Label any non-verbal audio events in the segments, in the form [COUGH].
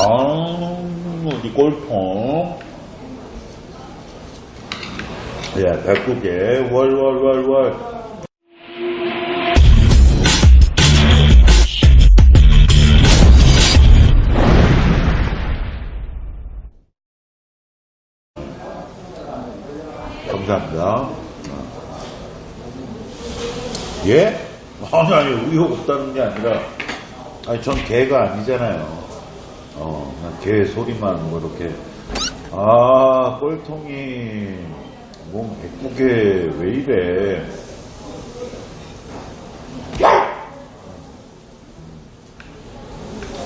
아, 어디 꼴통. 야, 백국에 월 월 월 월. 감사합니다. 예? 아니, 아니, 의욕 없다는 게 아니라, 아니, 전 개가 아니잖아요. 어, 개 소리만 뭐 이렇게. 아, 꼴통이, 몸 백국에 왜 이래.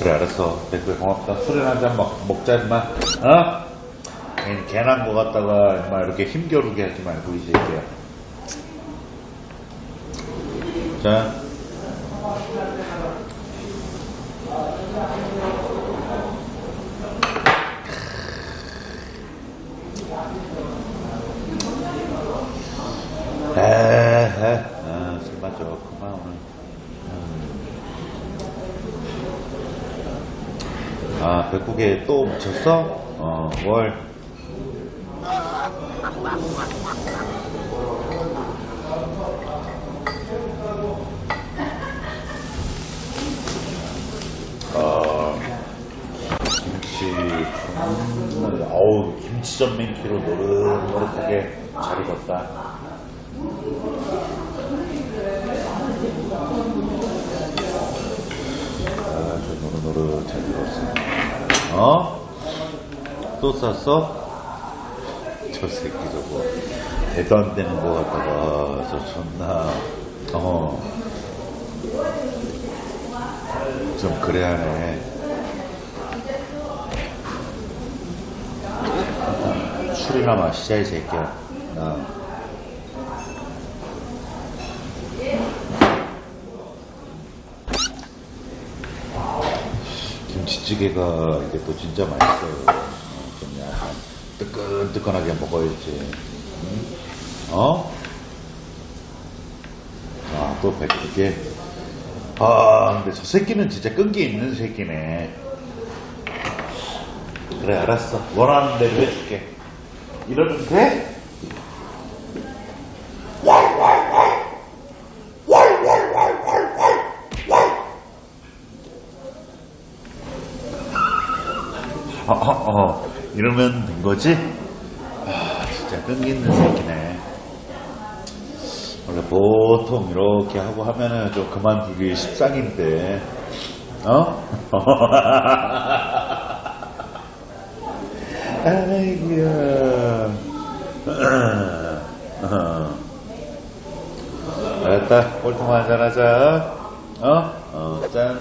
그래, 알았어. 백국에 고맙다. 술이나 한잔 먹자, 임마. 어? 개난 거 갖다가, 임마, 이렇게 힘겨루게 하지 말고, 이 새끼야. 자. 에헤, 아, 술 그만, 오늘. 음. 아, 백국에 또 묻혔어? 어, 뭘. 아, 김치, 음, 어우, 김치 전맹키로 노릇노릇하게 잘 익었다. 아, 저 노릇노릇 잘 익었 어. 어? 또 쌌어? 저 새끼 저거. 대도 안 되는 거 갖다가, 저 존나, 어. 좀 그래 하네. 술이나 마시자, 이 새끼야. 어. 김치찌개가 이게 또 진짜 맛있어요. 어, 좀 약간 뜨끈뜨끈하게 먹어야지. 응? 어? 아, 또 백두개. 아, 근데 저 새끼는 진짜 끈기 있는 새끼네. 그래, 알았어. 원하는 대로 해줄게. 이러면 돼? 어, 어, 어. 이러면 된 거지? 아, 진짜 끈기 있는 새끼네. 원래 보통 이렇게 하고 하면은 좀 그만두기 십상인데, 어? [LAUGHS] 아이고야. [LAUGHS] 알았다. 꼴통 한잔 하자. 어? 어, 짠.